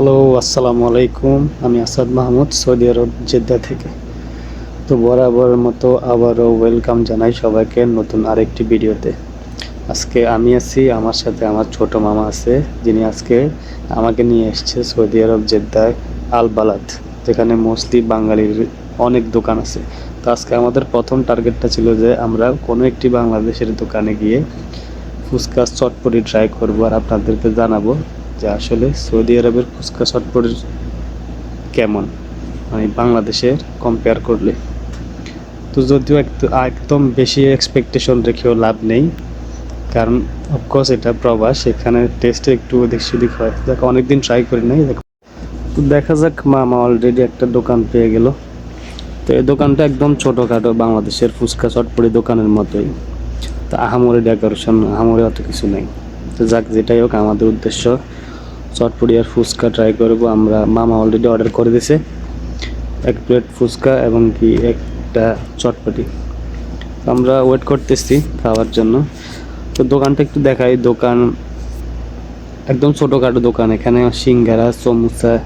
Hello, আসসালামু আলাইকুম। আমি Asad Mahmud, Saudi Arab Jeddah থেকে। তো বরাবরের মতো আবারও ওয়েলকাম জানাই সবাইকে নতুন আরেকটি ভিডিওতে। আজকে আমি আছি, আমার সাথে আমার ছোট মামা আছে, যিনি আজকে আমাকে নিয়ে এসছে সৌদি আরব জেদ্দায় আল বালাদ যেখানে মোস্টলি বাঙালির অনেক দোকান আছে। তো আজকে আমাদের প্রথম টার্গেটটা ছিল যে আমরা কোনো একটি বাংলাদেশের দোকানে গিয়ে ফুচকা চটপটি ট্রাই করব আর আপনাদেরকে জানাব যে আসলে সৌদি আরবের ফুচকা চটপটির কেমন? মানে বাংলাদেশের কম্পেয়ার করলে। তো যদিও একটু- একদম বেশি এক্সপেকটেশন রেখেও লাভ নেই। কারণ অফকোর্স এটা প্রবাস, এখানে টেস্টে একটু ওদিক সেদিক হয়। দেখ, অনেকদিন ট্রাই করি নাই, দেখো। তো দেখা যাক, মামা অলরেডি একটা দোকান পেয়ে গেল। তো এই দোকানটা একদম ছোটোখাটো বাংলাদেশের ফুচকা চটপটি দোকানের মতোই। তো আহামরি ডেকোরেশন আহামরি অত কিছু নেই। তো যাক, যেটাই হোক, আমাদের উদ্দেশ্য। চটপটি আর ফুচকা ট্রাই করব। আমরা মামা অলরেডি অর্ডার করে দিছে। এক প্লেট ফুচকা এবং কি একটা চটপটি। আমরা ওয়েট করতেছি খাওয়ার জন্য। তো দোকানটা একটু দেখাই। দোকান একদম ছোটোখাটো দোকান। এখানে সিঙ্গারা, সমুসা,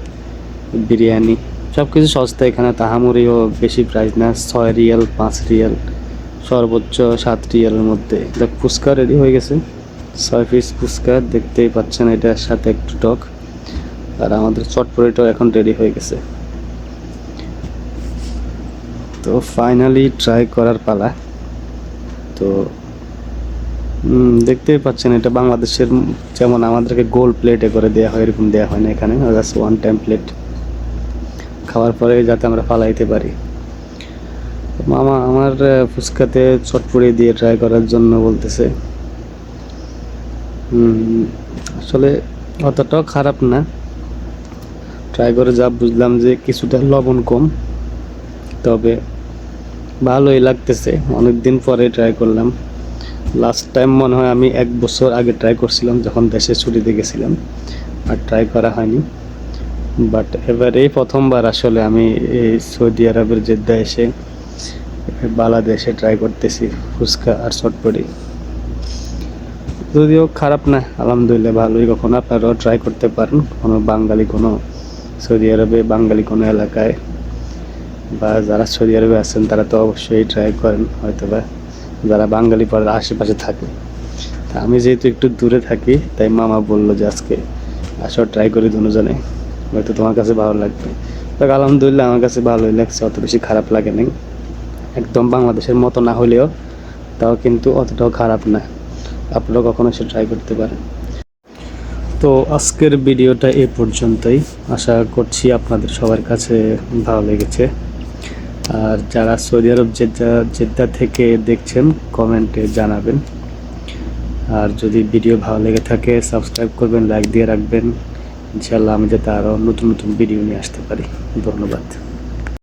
বিরিয়ানি সব কিছু সস্তা। এখানে তাহামুরিও বেশি প্রাইস না। ছয় রিয়াল, পাঁচ রিয়াল, সর্বোচ্চ সাত রিয়ালের মধ্যে। দেখ, ফুচকা রেডি হয়ে গেছে। ছয় পিস ফুচকা, দেখতেই পাচ্ছেন এটার সাথে একটু টক। আর আমাদের চটপটিটাও এখন রেডি হয়ে গেছে। তো ফাইনালি ট্রাই করার পালা। তো দেখতেই পাচ্ছেন এটা বাংলাদেশের যেমন আমাদেরকে গোল প্লেটে করে দেওয়া হয়, এরকম দেওয়া হয় না এখানে। জাস্ট ওয়ান টাইম প্লেট খাওয়ার পরে যাতে আমরা পালাইতে পারি। মামা, আমার ফুচকাতে চটপড়ি দিয়ে ট্রাই করার জন্য বলতেছে। আসলে অতটাও খারাপ না। ট্রাই করে যা বুঝলাম যে কিছুটা লবণ কম। তবে ভালোই লাগতেছে। অনেক দিন পরে ট্রাই করলাম। লাস্ট টাইম মনে হয় আমি এক বছর আগে ট্রাই করছিলাম যখন দেশে ছুটিতে গেছিলাম। আর ট্রাই করা হয়নি। বাট এবার এই প্রথমবার আসলে আমি এই সৌদি আরবের জেদ্দা এসে বাংলাদেশে ট্রাই করতেছি ফুচকা আর চটপটি। যদিও খারাপ না, আলহামদুলিল্লাহ, ভালোই। কখনো আপনারাও ট্রাই করতে পারেন। কোনো বাঙালি, কোনো সৌদি আরবে, বাঙালি কোনো এলাকায় বা যারা সৌদি আরবে আছেন, তারা তো অবশ্যই ট্রাই করেন হয়তো বা যারা বাঙালি পড়ার আশেপাশে থাকে। তা আমি যেহেতু একটু দূরে থাকি, তাই মামা বলল যে আজকে আসো ট্রাই করি দুজনে। হয়তো তোমার কাছে ভালো লাগবে। দেখ আলহামদুলিল্লাহ, আমার কাছে ভালোই লাগছে, অত বেশি খারাপ লাগে নাই। একদম বাংলাদেশের মতো না হলেও, তাও কিন্তু অতটাও খারাপ না। আপনারা কখনো সে ট্রাই করতে পারেন। তো আজকের ভিডিওটা এ পর্যন্তই। আশা করছি আপনাদের সবার কাছে ভালো লেগেছে। আর যারা সৌদি আরব জেদ্দা জেদ্দা থেকে দেখছেন, কমেন্টে জানাবেন। আর যদি ভিডিও ভালো লেগে থাকে সাবস্ক্রাইব করবেন লাইক দিয়ে রাখবেন। ইনশাল্লাহ আমি যাতে আরও নতুন নতুন ভিডিও নিয়ে আসতে পারি। ধন্যবাদ।